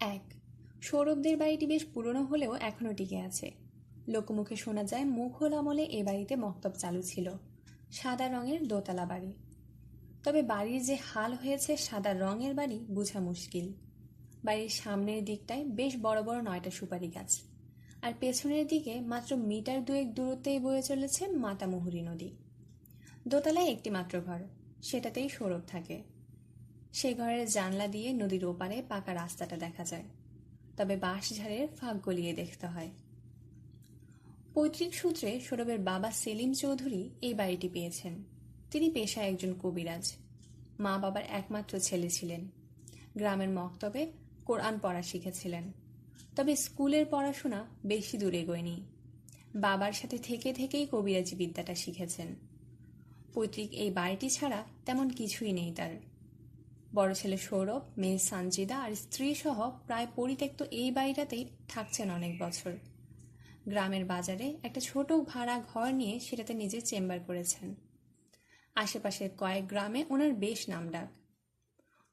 এক। সৌরভদের বাড়িটি বেশ পুরনো হলেও এখনও টিকে আছে। লোকমুখে শোনা যায়, মুঘল আমলে এ বাড়িতে মক্তব চালু ছিল, সাদা রঙের দোতলা বাড়ি। তবে বাড়ির যে হাল হয়েছে সাদা রঙের বাড়ি বোঝা মুশকিল। বাড়ির সামনের দিকটায় বেশ বড় বড় নয়টা সুপারি গাছ। আর পেছনের দিকে মাত্র মিটার দুয়েক দূরত্বেই বয়ে চলেছে মাতামুহুরী নদী। দোতলায় একটি মাত্র ঘর, সেটাতেই সৌরভ থাকে। সে ঘরের জানলা দিয়ে নদীর ওপারে পাকা রাস্তাটা দেখা যায়। তবে বাঁশঝাড়ের ফাঁক গলিয়ে দেখতে হয়। পৈতৃক সূত্রে সৌরভের বাবা সেলিম চৌধুরী এই বাড়িটি পেয়েছেন। তিনি পেশায় একজন কবিরাজ। মা বাবার একমাত্র ছেলে ছিলেন। গ্রামের মক্তবে কোরআন পড়া শিখেছিলেন। তবে স্কুলের পড়াশোনা বেশি দূরে এগোয়নি। বাবার সাথে থেকে থেকেই কবিরাজি বিদ্যাটা শিখেছেন। পৈতৃক এই বাড়িটি ছাড়া তেমন কিছুই নেই তার। বড় ছেলে সৌরভ, মেয়ে সানজিদা আর স্ত্রী সহ প্রায় পরিত্যক্ত এই বাড়িটাতেই থাকছেন অনেক বছর। গ্রামের বাজারে একটা ছোট ভাড়া ঘর নিয়ে সেটাতে নিজের চেম্বার করেছেন। আশেপাশের কয়েক গ্রামে ওনার বেশ নামডাক।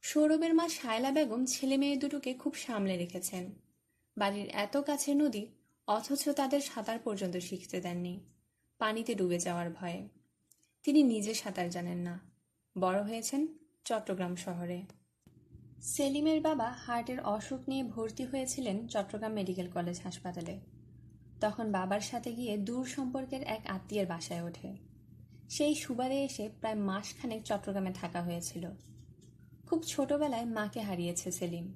সৌরভের মা শায়লা বেগম ছেলে মেয়ে দুটোকে খুব সামলে রেখেছেন। বাড়ির এত কাছে নদী অথচ তাদের সাঁতার পর্যন্ত শিখতে দেননি। পানিতে ডুবে যাওয়ার ভয়ে। তিনি নিজে সাঁতার জানেন না। বড় হয়েছেন চট্টগ্রাম শহরে। সেলিমের বাবা হার্টের অসুখ নিয়ে ভর্তি হয়েছিলেন চট্টগ্রাম মেডিকেল কলেজ হাসপাতালে। তখন বাবার সাথে গিয়ে দূর সম্পর্কের এক আত্মীয়ের বাসায় ওঠে। সেই সুবাদে এসে প্রায় মাসখানেক চট্টগ্রামে থাকা হয়েছিল। খুব ছোটবেলায় মাকে হারিয়েছে সেলিম।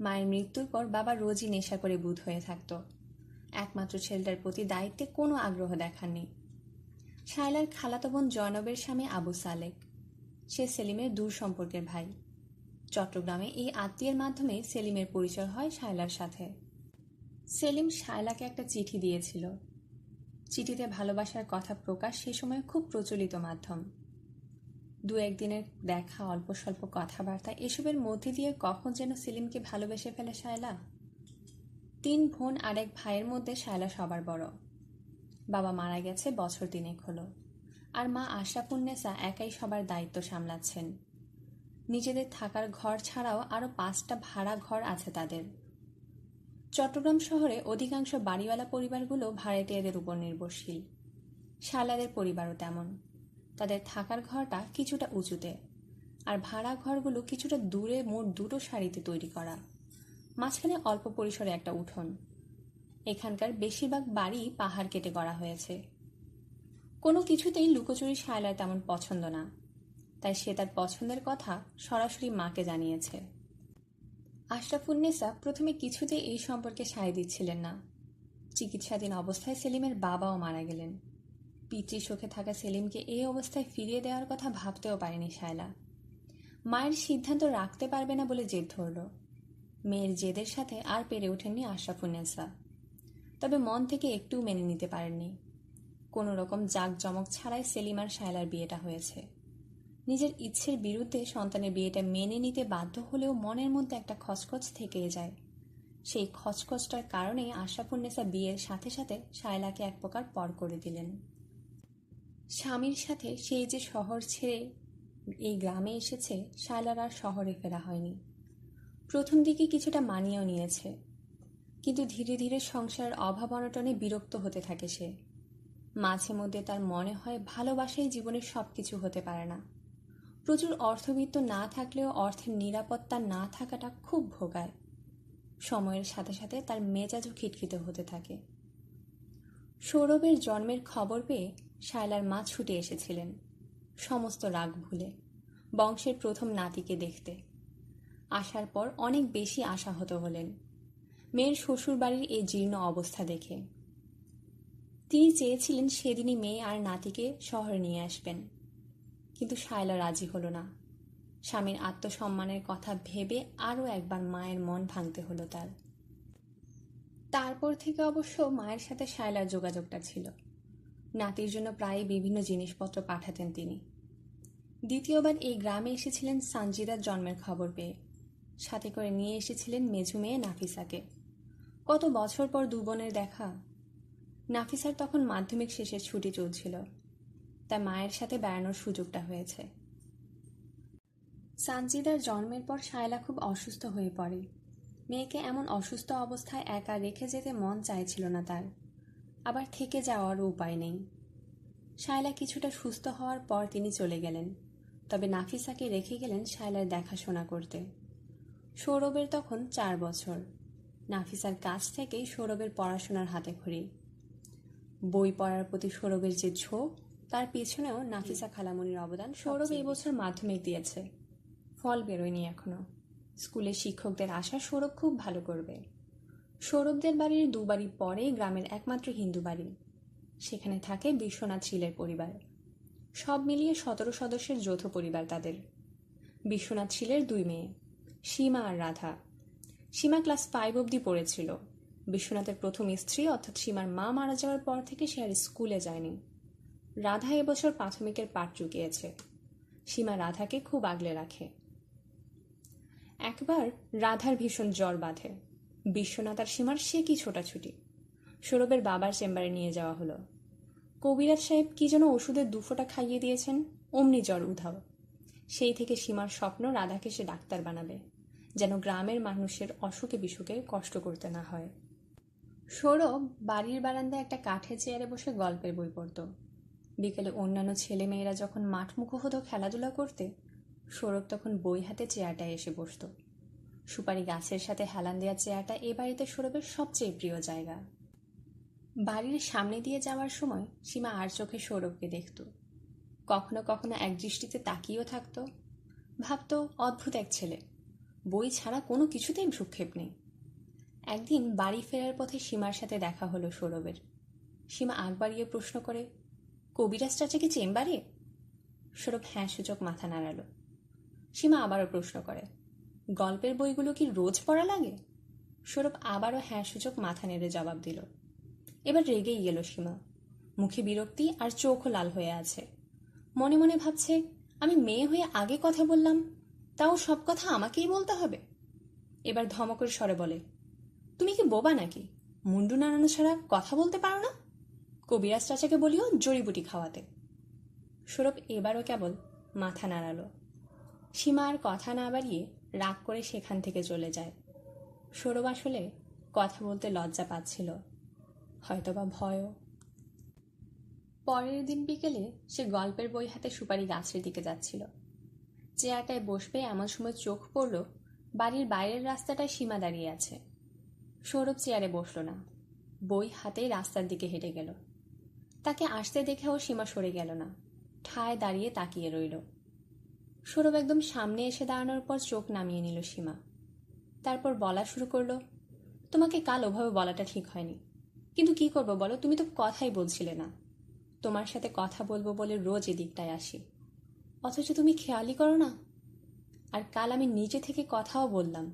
মায়ের মৃত্যুর পর বাবা রোজই নেশা করে বুধ হয়ে থাকত। একমাত্র ছেলেটার প্রতি দায়িত্বে কোনো আগ্রহ দেখাননি। শায়লার খালাতো বোন জয়নবের স্বামী আবু সালেক। সে সেলিমের দূর সম্পর্কের ভাই। চট্টগ্রামে এই আত্মীয়ের মাধ্যমে সেলিমের পরিচয় হয় শায়লার সাথে। সেলিম শায়লাকে একটা চিঠি দিয়েছিল। চিঠিতে ভালোবাসার কথা প্রকাশ সে সময় খুব প্রচলিত মাধ্যম। দু একদিনের দেখা অল্প স্বল্প কথাবার্তা, এসবের মধ্যে দিয়ে কখন যেন সেলিমকে ভালোবেসে ফেলে শায়লা? তিন বোন আর এক ভাইয়ের মধ্যে শায়লা সবার বড়। বাবা মারা গেছে বছর তিনেক হলো। আর মা আশা আশরাফুন্নেসা একাই সবার দায়িত্ব সামলাচ্ছেন। নিজেদের থাকার ঘর ছাড়াও আরও পাঁচটা ভাড়া ঘর আছে তাদের। চট্টগ্রাম শহরে অধিকাংশ বাড়িওয়ালা পরিবারগুলো ভাড়াটিয়াদের উপর নির্ভরশীল। শালাদের পরিবারও তেমন। তাদের থাকার ঘরটা কিছুটা উঁচুতে। আর ভাড়া ঘরগুলো কিছুটা দূরে মোট দুটো সারিতে তৈরি করা। মাঝখানে অল্প পরিসরে একটা উঠোন। এখানকার বেশিরভাগ বাড়ি পাহাড় কেটে করা হয়েছে। কোনো কিছুতেই লুকোচুরি শায়লার তেমন পছন্দ না। তাই সে তার পছন্দের কথা সরাসরি মাকে জানিয়েছে। আশরাফুন্নেসা প্রথমে কিছুতেই এই সম্পর্কে সায় দিচ্ছিলেন না। চিকিৎসাধীন অবস্থায় সেলিমের বাবাও মারা গেলেন। পিতৃ শোকে থাকা সেলিমকে এই অবস্থায় ফিরিয়ে দেওয়ার কথা ভাবতেও পারেনি শায়লা। মায়ের সিদ্ধান্ত রাখতে পারবে না বলে জেদ ধরল। মেয়ের জেদের সাথে আর পেরে ওঠেননি আশরাফুন্নেসা তবে মন থেকে একটুও মেনে নিতে পারেননি। কোনো রকম জাঁকজমক ছাড়াই সেলিম আর শায়লার বিয়েটা হয়েছে। নিজের ইচ্ছের বিরুদ্ধে সন্তানের বিয়েটা মেনে নিতে বাধ্য হলেও মনের মধ্যে একটা খচখচ থেকেই যায়। সেই খচখচটার কারণেই আশরাফুন্নেসা বিয়ের সাথে সাথে শায়লাকে এক প্রকার পর করে দিলেন। স্বামীর সাথে সেই যে শহর ছেড়ে এই গ্রামে এসেছে, শায়লার আর শহরে ফেরা হয়নি। প্রথম দিকে কিছুটা মানিয়েও নিয়েছে। কিন্তু ধীরে ধীরে সংসারের অভাব অনটনে বিরক্ত হতে থাকে সে। মাঝে মধ্যে তার মনে হয় ভালোবাসাই জীবনের সব কিছু হতে পারে না। প্রচুর অর্থবিত্ত না থাকলেও অর্থের নিরাপত্তা না থাকাটা খুব ভোগায়। সময়ের সাথে সাথে তার মেজাজও খিটখিতে হতে থাকে। সৌরভের জন্মের খবর পেয়ে শায়লার মা ছুটে এসেছিলেন। সমস্ত রাগ ভুলে, বংশের প্রথম নাতিকে দেখতে। আসার পর অনেক বেশি আশাহত হলেন। মেয়ের শ্বশুরবাড়ির এই জীর্ণ অবস্থা দেখে তিনি চেয়েছিলেন সেদিনই মেয়ে আর নাতিকে শহরে নিয়ে আসবেন। কিন্তু শায়লা রাজি হলো না। স্বামীর আত্মসম্মানের কথা ভেবে আরও একবার মায়ের মন ভাঙতে হলো তার। তারপর থেকে অবশ্য মায়ের সাথে শায়লার যোগাযোগটা ছিল। নাতির জন্য প্রায় বিভিন্ন জিনিসপত্র পাঠাতেন তিনি। দ্বিতীয়বার এই গ্রামে এসেছিলেন সানজিদার জন্মের খবর পেয়ে। সাথে করে নিয়ে এসেছিলেন মেঝু মেয়ে নাফিসাকে। কত বছর পর দু বোনের দেখা নাফিসার তখন মাধ্যমিক শেষের ছুটি চলছিল। তাই মায়ের সাথে বেড়ানোর সুযোগটা হয়েছে। সানজিদার জন্মের পর শায়লা খুব অসুস্থ হয়ে পড়ে। মেয়েকে এমন অসুস্থ অবস্থায় একা রেখে যেতে মন চাইছিল না তার। আবার থেকে যাওয়ারও উপায় নেই। শায়লা কিছুটা সুস্থ হওয়ার পর তিনি চলে গেলেন। তবে নাফিসাকে রেখে গেলেন শায়লার দেখাশোনা করতে। সৌরভের তখন চার বছর। নাফিসার কাছ থেকেই সৌরভের পড়াশোনার হাতে খড়ি। বই পড়ার প্রতি সৌরভের যে ঝোঁক তার পিছনেও নাফিসা খালামনির অবদান সৌরভ এই বছর মাধ্যমিক দিয়েছে। ফল বেরোয়নি এখনও। স্কুলের শিক্ষকদের আশা সৌরভ খুব ভালো করবে। সৌরভদের বাড়ির দু বাড়ি পরেই গ্রামের একমাত্র হিন্দু বাড়ি। সেখানে থাকে বিশ্বনাথ শীলের পরিবার। সব মিলিয়ে সতেরো সদস্যের যৌথ পরিবার তাদের। বিশ্বনাথ শীলের দুই মেয়ে সীমা আর রাধা। সীমা ক্লাস ফাইভ অবধি পড়েছিল। বিশ্বনাথের প্রথম স্ত্রী, অর্থাৎ সীমার মা মারা যাওয়ার পর থেকে সে আর স্কুলে যায়নি। রাধা এবছর প্রাথমিকের পাঠ চুকিয়েছে সীমা রাধাকে খুব আগলে রাখে। একবার রাধার ভীষণ জ্বর বাঁধে। বিশ্বনাথ আর সীমার সে কি ছোটাছুটি? সৌরভের বাবার চেম্বারে নিয়ে যাওয়া হলো। কবিরাজ সাহেব কি যেন ওষুধের দুফোটা খাইয়ে দিয়েছেন, অমনি জ্বর উধাও। সেই থেকে সীমার স্বপ্ন রাধাকে সে ডাক্তার বানাবে, যেন গ্রামের মানুষের অসুখে বিসুখে কষ্ট করতে না হয়। সৌরভ বাড়ির বারান্দায় একটা কাঠের চেয়ারে বসে গল্পের বই পড়ত। বিকেলে অন্যান্য ছেলেমেয়েরা যখন মাঠমুখো হতো খেলাধুলা করতে, সৌরভ তখন বই হাতে চেয়ারটায় এসে বসত। সুপারি গাছের সাথে হেলান দেওয়া চেয়ারটা এ বাড়িতে সৌরভের সবচেয়ে প্রিয় জায়গা। বাড়ির সামনে দিয়ে যাওয়ার সময় সীমা আর চোখে সৌরভকে দেখত। কখনো কখনো এক দৃষ্টিতে তাকিয়েও থাকতো। ভাবত, অদ্ভুত এক ছেলে। বই ছাড়া কোনো কিছুতেই ভ্রুক্ষেপ নেই। একদিন বাড়ি ফেরার পথে সীমার সাথে দেখা হলো সৌরভের। সীমা আগ বাড়িয়ে প্রশ্ন করে, কবিরাজ চাচা কি চেম্বারে? সৌরভ হ্যাঁ সূচক মাথা নাড়ালো। সীমা আবারও প্রশ্ন করে, গল্পের বইগুলো কি রোজ পড়া লাগে? সৌরভ আবারও হ্যাঁ সূচক মাথা নেড়ে জবাব দিল। এবার রেগেই গেল সীমা। মুখে বিরক্তি আর চোখও লাল হয়ে আছে। মনে মনে ভাবছে, আমি মেয়ে হয়ে আগে কথা বললাম, তাও সব কথা আমাকেই বলতে হবে? এবার ধমকের স্বরে বলে তুমি কি বোবা নাকি? মুন্ডু নাড়ানো ছাড়া কথা বলতে পারো না? কবিরাজ চাচাকে বলিও জড়িবুটি খাওয়াতে। সৌরভ এবারও কেবল মাথা নাড়ালো। সীমা আর কথা না বাড়িয়ে রাগ করে সেখান থেকে চলে যায়। সৌরভ আসলে কথা বলতে লজ্জা পাচ্ছিল। হয়তোবা ভয়ও। পরের দিন বিকেলে সে গল্পের বই হাতে সুপারি গাছের দিকে যাচ্ছিল। চেয়ারটায় বসবে এমন সময় চোখ পড়ল বাড়ির বাইরের রাস্তাটায় সীমা দাঁড়িয়ে আছে। সৌরভ চেয়ারে বসল না। বই হাতে রাস্তার দিকে হেঁটে গেল। তাকে আসতে দেখেও সীমা সরে গেল না। ঠায় দাঁড়িয়ে তাকিয়ে রইল। সৌরভ একদম সামনে এসে দাঁড়ানোর পর চোখ নামিয়ে নিল সীমা। তারপর বলা শুরু করল, তোমাকে কাল ওভাবে বলাটা ঠিক হয়নি। কিন্তু কি করব বলো, তুমি তো কথাই বলছিলে না। তোমার সাথে কথা বলব বলে রোজ এদিকটায় আসি। অথচ তুমি খেয়ালই করো না। আর কাল আমি নিজে থেকে কথাও বললাম।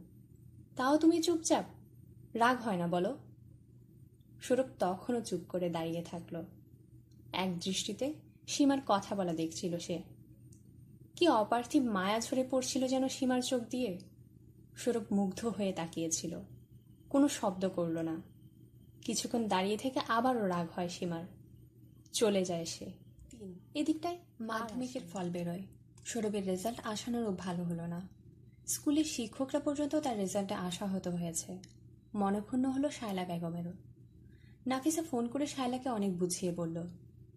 তাও তুমি চুপচাপ? রাগ হয় না বলো। সৌরভ তখনও চুপ করে দাঁড়িয়ে থাকল। এক দৃষ্টিতে সীমার কথা বলা দেখছিল সে। কি অপার্থিব মায়া ঝরে পড়ছিল যেন সীমার চোখ দিয়ে? সৌরভ মুগ্ধ হয়ে তাকিয়েছিল। কোনো শব্দ করল না। কিছুক্ষণ দাঁড়িয়ে থেকে আবারও রাগ হয় সীমার। চলে যায় সে। এদিকটায় মাধ্যমিকের ফল বেরোয়। সৌরভের রেজাল্ট আসানোরও ভালো হলো না। স্কুলের শিক্ষকরা পর্যন্ত তার রেজাল্টে আশাহত হয়েছে। মনক্ষুণ্ণ হলো শায়লা বেগমেরও। নাফিসা ফোন করে শায়লাকে অনেক বুঝিয়ে বলল,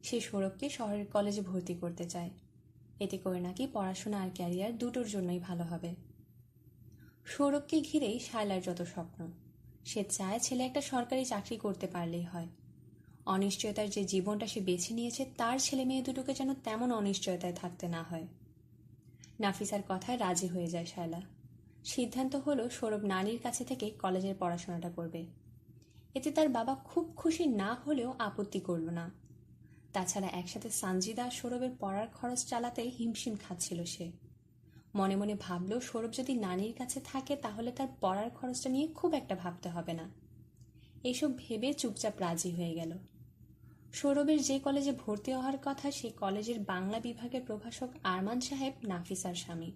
সে সৌরভকে শহরের কলেজে ভর্তি করতে চায়। এতে করে নাকি পড়াশোনা আর ক্যারিয়ার দুটোর জন্যই ভালো হবে। সৌরভকে ঘিরেই শায়লার যত স্বপ্ন, সে চায় ছেলে একটা সরকারি চাকরি করতে পারলেই হয়। অনিশ্চয়তার যে জীবনটা সে বেছে নিয়েছে, তার ছেলে মেয়ে দুটোকে যেন তেমন অনিশ্চয়তায় থাকতে না হয়। নাফিসার কথায় রাজি হয়ে যায় শায়লা। সিদ্ধান্ত হলো সৌরভ নানির কাছে থেকে কলেজের পড়াশোনাটা করবে। এতে তার বাবা খুব খুশি না হলেও আপত্তি করল না। তাছাড়া একসাথে সানজিদা সৌরভের পড়ার খরচ চালাতে হিমশিম খাচ্ছিল সে। মনে মনে ভাবল, সৌরভ যদি নানির কাছে থাকে তাহলে তার পড়ার খরচটা নিয়ে খুব একটা ভাবতে হবে না। এসব ভেবে চুপচাপ রাজি হয়ে গেল। সৌরভের যে কলেজে ভর্তি হওয়ার কথা সে কলেজের বাংলা বিভাগের প্রভাষক আরমান সাহেব, নাফিসার স্বামী।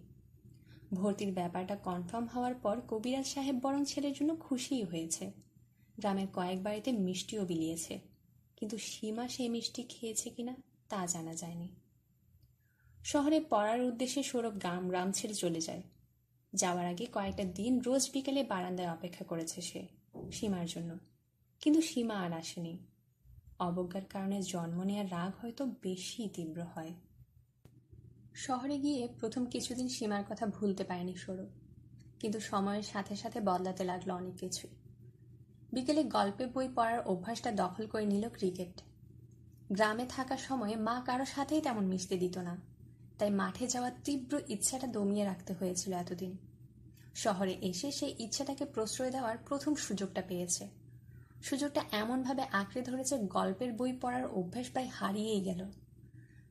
ভর্তির ব্যাপারটা কনফার্ম হওয়ার পর কবিরাজ সাহেব বরং ছেলের জন্য খুশিই হয়েছে। গ্রামের কয়েক বাড়িতে মিষ্টিও বিলিয়েছে। কিন্তু সীমা সেই মিষ্টি খেয়েছে কিনা তা জানা যায়নি। শহরে পড়ার উদ্দেশ্যে সৌরভ গ্রাম গ্রাম ছেড়ে চলে যায়। যাওয়ার আগে কয়েকটা দিন রোজ বিকেলে বারান্দায় অপেক্ষা করেছে সে, সীমার জন্য। কিন্তু সীমা আর আসেনি। অবজ্ঞার কারণে জন্ম নেওয়ার রাগ হয়তো বেশি তীব্র হয়। শহরে গিয়ে প্রথম কিছুদিন সীমার কথা ভুলতে পারেনি সৌরভ। কিন্তু সময়ের সাথে সাথে বদলাতে লাগল অনেক কিছুই। বিকেলে গল্পে বই পড়ার অভ্যাসটা দখল করে নিল ক্রিকেট। গ্রামে থাকার সময়ে মা কারও সাথেই তেমন মিশতে দিত না। তাই মাঠে যাওয়ার তীব্র ইচ্ছাটা দমিয়ে রাখতে হয়েছিল এতদিন। শহরে এসে সেই ইচ্ছাটাকে প্রশ্রয় দেওয়ার প্রথম সুযোগটা পেয়েছে। সুযোগটা এমনভাবে আঁকড়ে ধরেছে গল্পের বই পড়ার অভ্যাস প্রায় হারিয়েই গেল।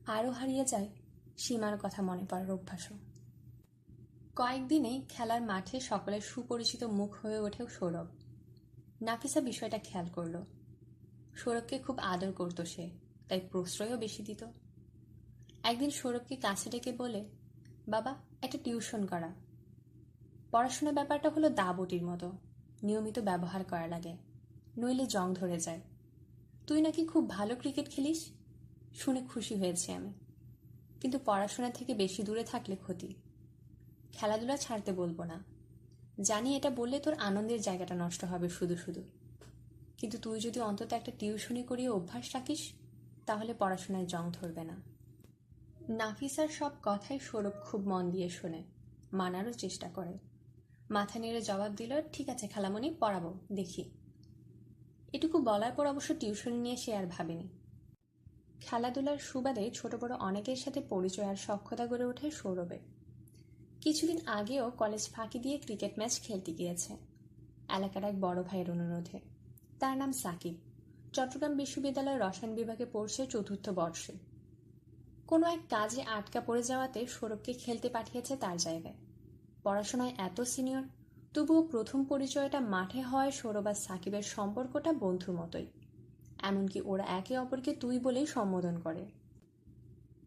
আরও হারিয়ে যায় সীমার কথা মনে পড়ার অভ্যাসও। কয়েকদিনেই খেলার মাঠে সকলের সুপরিচিত মুখ হয়ে ওঠে সৌরভ। নাফিসা বিষয়টা খেয়াল করল। সৌরভকে খুব আদর করত সে, তাই প্রশ্রয়ও বেশি দিত। একদিন সৌরভকে কাছে ডেকে বলে, বাবা, একটা টিউশন করা। পড়াশোনার ব্যাপারটা হলো দাবটির মতো, নিয়মিত ব্যবহার করা লাগে, নইলে জং ধরে যায়। তুই নাকি খুব ভালো ক্রিকেট খেলিস? শুনে খুশি হয়েছি আমি। কিন্তু পড়াশোনা থেকে বেশি দূরে থাকলে ক্ষতি। খেলাধুলা ছাড়তে বলব না। জানি এটা বললে তোর আনন্দের জায়গাটা নষ্ট হবে শুধু শুধু। কিন্তু তুই যদি অন্তত একটা টিউশনি করিয়ে অভ্যাস রাখিস, তাহলে পড়াশোনায় জং ধরবে না। নাফিসার সব কথাই সৌরভ খুব মন দিয়ে শোনে, মানারও চেষ্টা করে। মাথা নেড়ে জবাব দিল, ঠিক আছে খালামণি, পড়াবো, দেখি। এটুকু বলার পর অবশ্য টিউশন নিয়ে সে আর ভাবেনি। খেলাধুলার সুবাদে ছোট বড় অনেকের সাথে পরিচয় আর সক্ষতা গড়ে ওঠে সৌরভের। কিছুদিন আগেও কলেজ ফাঁকি দিয়ে ক্রিকেট ম্যাচ খেলতে গিয়েছে এলাকার এক বড় ভাইয়ের অনুরোধে। তার নাম সাকিব। চট্টগ্রাম বিশ্ববিদ্যালয়ের রসায়ন বিভাগে পড়ছে চতুর্থ বর্ষে। কোনো এক কাজে আটকা পড়ে যাওয়াতে সৌরভকে খেলতে পাঠিয়েছে তার জায়গায়। পড়াশোনায় এত সিনিয়র, তবুও প্রথম পরিচয়টা মাঠে হওয়ায় সৌরভ আর সাকিবের সম্পর্কটা বন্ধুর মতোই। এমনকি ওরা একে অপরকে তুই বলেই সম্বোধন করে।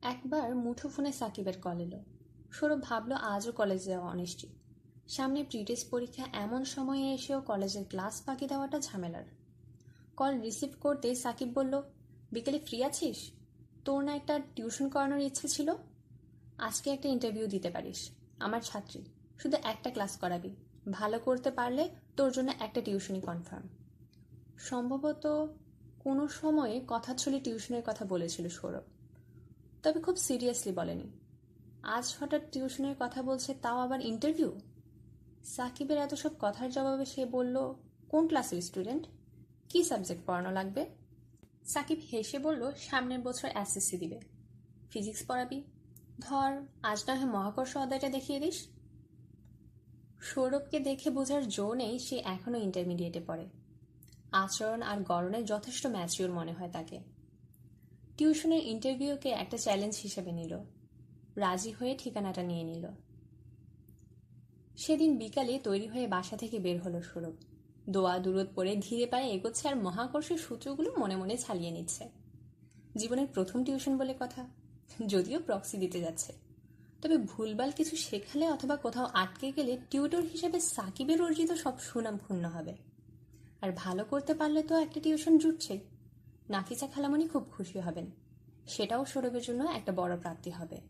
একবার মুঠো ফোনে সাকিবের কল এলো। সৌরভ ভাবলো, আজও কলেজে যাওয়া অনিশ্চিত। সামনে প্রিটেস্ট পরীক্ষা, এমন সময়ে এসেও কলেজের ক্লাস ফাঁকি দেওয়াটা ঝামেলার। কল রিসিভ করতে সাকিব বলল, বিকেলে ফ্রি আছিস? তোর না একটা টিউশন করানোর ইচ্ছে ছিল? আজকে একটা ইন্টারভিউ দিতে পারিস। আমার ছাত্রী, শুধু একটা ক্লাস করাবি। ভালো করতে পারলে তোর জন্য একটা টিউশনই কনফার্ম সম্ভবত কোনো সময়ে কথা ছলে টিউশনের কথা বলেছিল সৌরভ। তবে খুব সিরিয়াসলি বলেনি। আজ হঠাৎ টিউশনের কথা বলছে, তাও আবার ইন্টারভিউ? সাকিবের এত সব কথার জবাবে সে বলল, কোন ক্লাসের স্টুডেন্ট? কি সাবজেক্ট পড়ানো লাগবে? সাকিব হেসে বলল, সামনের বছর এসএসসি দিবে। ফিজিক্স পড়াবি। ধর, আজ না হয় মহাকর্ষ অধ্যায়টা দেখিয়ে দিস। সৌরভকে দেখে বোঝার জো নেই, সে এখনও ইন্টারমিডিয়েটে পড়ে। আচরণ আর গড়নে যথেষ্ট ম্যাচিওর মনে হয় তাকে। টিউশনের ইন্টারভিউকে একটা চ্যালেঞ্জ হিসেবে নিল। রাজি হয়ে ঠিকানাটা নিয়ে নিল। সেদিন বিকালে তৈরি হয়ে বাসা থেকে বের হলো সৌরভ। দোয়া দূরত পরে ধীরে পায়ে এগোচ্ছে আর মহাকর্ষের সূত্রগুলো মনে মনে ছালিয়ে নিচ্ছে। জীবনের প্রথম টিউশন বলে কথা, যদিও প্রক্সি দিতে যাচ্ছে। তবে ভুলভাল কিছু শেখালে অথবা কোথাও আটকে গেলে টিউটর হিসেবে সাকিবের অর্জিত সব সুনাম ক্ষুণ্ণ হবে। আর ভালো করতে পারলে তো একটা টিউশন জুটছে নাফিসা খালামণি খুব খুশি হবেন। সেটাও সৌরভের জন্য একটা বড় প্রাপ্তি হবে।